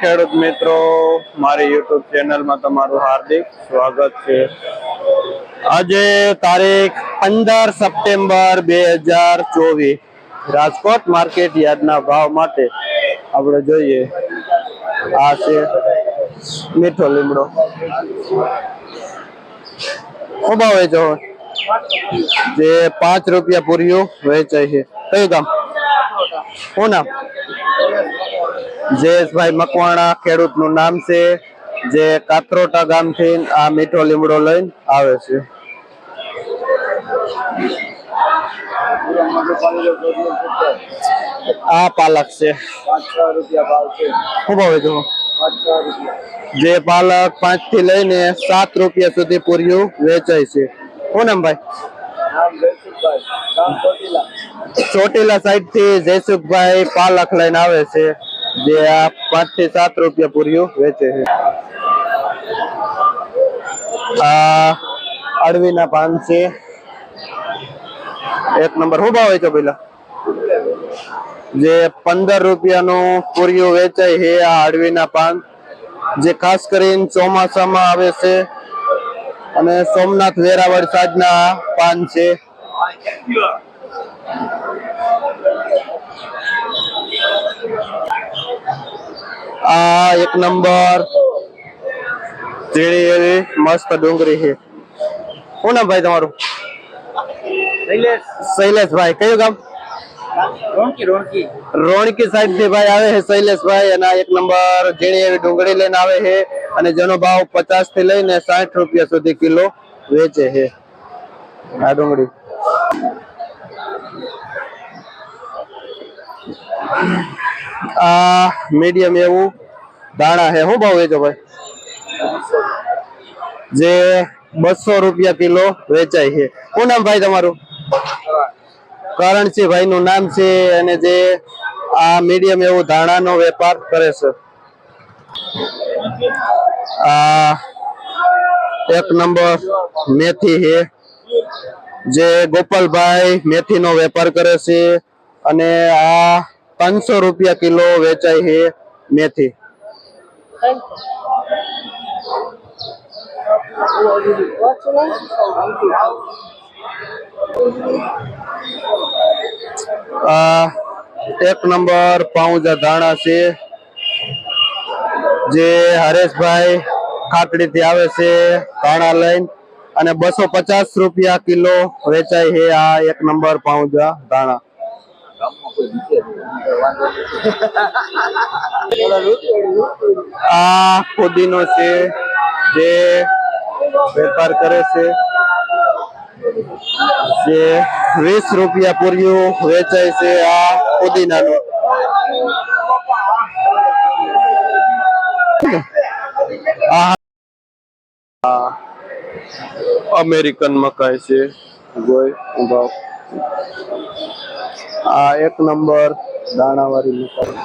ખેડૂત મિત્રો, મારી યુટ્યુબ ચેનલમાં તમારું હાર્દિક સ્વાગત છે. આજે તારીખ પંદર સપ્ટેમ્બર બે હજાર ચોવીસ, રાજકોટ માર્કેટ યાર્ડના ભાવ માટે આપણે જોઈએ. આ છે મીઠો લીમડો. શું ભાવ વેચો. જે પાંચ રૂપિયા પૂર્યું વેચાય છે. કયું ગામ? શું નામ જયેશભાઈ મકવાણા ખેડૂતનું નામ છે, જે કાત્રોટા ગામથી આ મીઠો લીમડો લઈને આવે છે. આ પાલક છે. શું ભાવે જો જે પાલક પાંચથી લઈને સાત રૂપિયા સુધી પૂર્યું વેચાય છે. શું નામ ભાઈ? ચોટીલા સાઈડથી જયસુખભાઈ પાલક લઈને આવે છે. જે આ પાંચથી સાત રૂપિયા પૂરીઓ વેચે છે. આ અળવીના પાન છે. એક નંબર, શું ભાવ છે પેલા? જે પંદર રૂપિયાનું પૂરીઓ વેચાય છે આ અળવીના પાન. જે ખાસ કરીને ચોમાસામાં આવે છે અને સોમનાથ વેરાવળ સાજના પાન છે. આ એક નંબર. ઝીણી એવી મસ્ત ડુંગળી છે. શું નામ ભાઈ તમારું? શૈલેષભાઈ. કયું ગામ? રોણકી સાઈડથી ભાઈ આવે છે શૈલેષભાઈ અને એક નંબર ઝીણી એવી ડુંગળી લઈને આવે છે અને જેનો ભાવ પચાસથી લઈને સાઠ રૂપિયા સુધી કિલો વેચે છે. આ ડુંગળી. આ મીડિયમ એવું દાણા છે. શું ભાવ વેચો ભાઈ? જે બસો રૂપિયા કિલો વેચાય છે. શું નામ ભાઈ તમારું? કરણસિંહ ભાઈ નું નામ છે અને જે આ મીડિયમ એવું ધાણાનો વેપાર કરે છે. આ એક નંબર મેથી છે. જે ગોપાલભાઈ મેથીનો વેપાર કરે છે. અને આ પાંચસો રૂપિયા કિલો વેચાય છે મેથી. એક નંબર પાઉજા ધાણા છે, જે હરેશભાઈ ખાકડી થી આવે છે ધાણા લઈને, અને બસો પચાસ રૂપિયા કિલો વેચાય છે આ એક નંબર પાઉજા ધાણા. આ ફુદીનો છે જે વેપાર કરે છે. જે વીસ રૂપિયા પૂર્યું વેચાય છે આ આ અમેરિકન મકાઈ છે. ગોય ભાવ આ એક નંબર દાણાવાળી મકાઈ.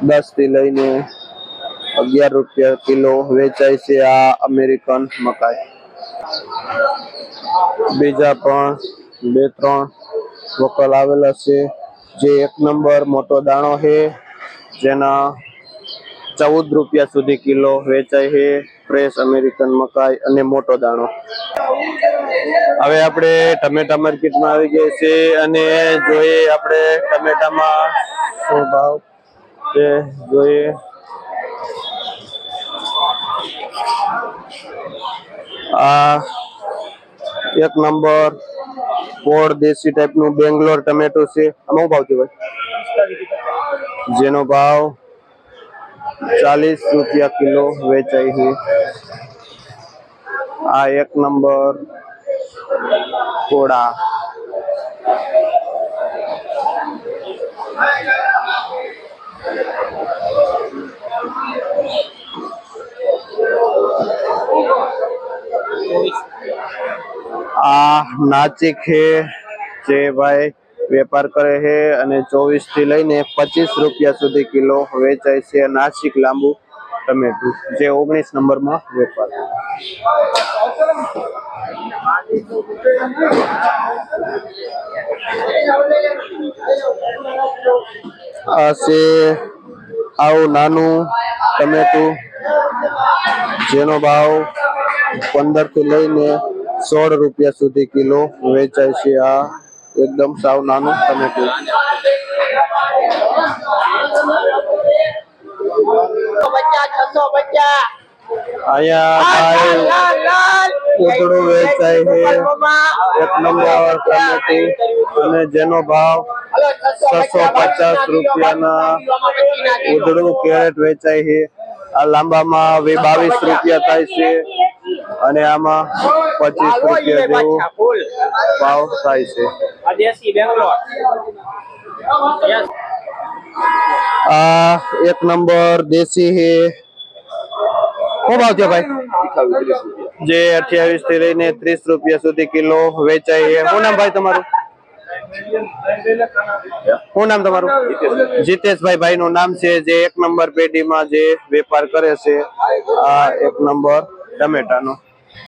દસથી લઈને અગિયાર રૂપિયા કિલો વેચાય છે આ અમેરિકન મકાઈ. બીજા પણ બે, ત્રણ વકલ આવેલા છે. જે એક નંબર મોટો દાણો છે, જેના ચૌદ રૂપિયા સુધી કિલો વેચાય છે ફ્રેશ અમેરિકન મકાઈ અને મોટો દાણો. હવે આપણે ટમેટા માર્કેટમાં આવી ગયા છે અને જોઈએ આપણે ટમેટામાં શું ભાવ છે? જોઈએ. આ એક નંબર પોળ દેશી ટાઈપનું બેંગ્લોર ટમેટો છે. આમાં ભાવ છે ભાઈ? જેનો ભાવ ચાલીસ રૂપિયા કિલો વેચાય છે આ એક નંબર કોડા આ નાચિક છે જે ભાઈ વેપાર કરે છે અને ચોવીસથી લઈને પચીસ રૂપિયા સુધી કિલો વેચાય છે નાસિક લાંબુ. ટમેટું જે ઓગણીસ નંબરમાં વેપાર આ છે આવું નાનું ટમેટું, જેનો ભાવ પંદરથી લઈને સોળ રૂપિયા સુધી કિલો વેચાય છે આ. એકદમ સાવ નાનું ટમેટું અને જેનો ભાવ છસો પચાસ રૂપિયાના ઉધડું કેરેટ વેચાય છે. આ લાંબામાં બાવીસ રૂપિયા થાય છે. અને આમાં પચીસ રૂપિયા જેવો ભાવ થાય છે. આ એક નંબર દેશી હે. શું ભાવ છે ભાઈ. જે અઠ્યાવીસથી લઈને ત્રીસ રૂપિયા સુધી કિલો વેચાય છે. શું નામ ભાઈ તમારું? શું નામ તમારું? જીતેશભાઈ ભાઈ નું નામ છે. જે એક નંબર પેઢીમાં જે વેપાર કરે છે. આ એક નંબર ટમેટાનો.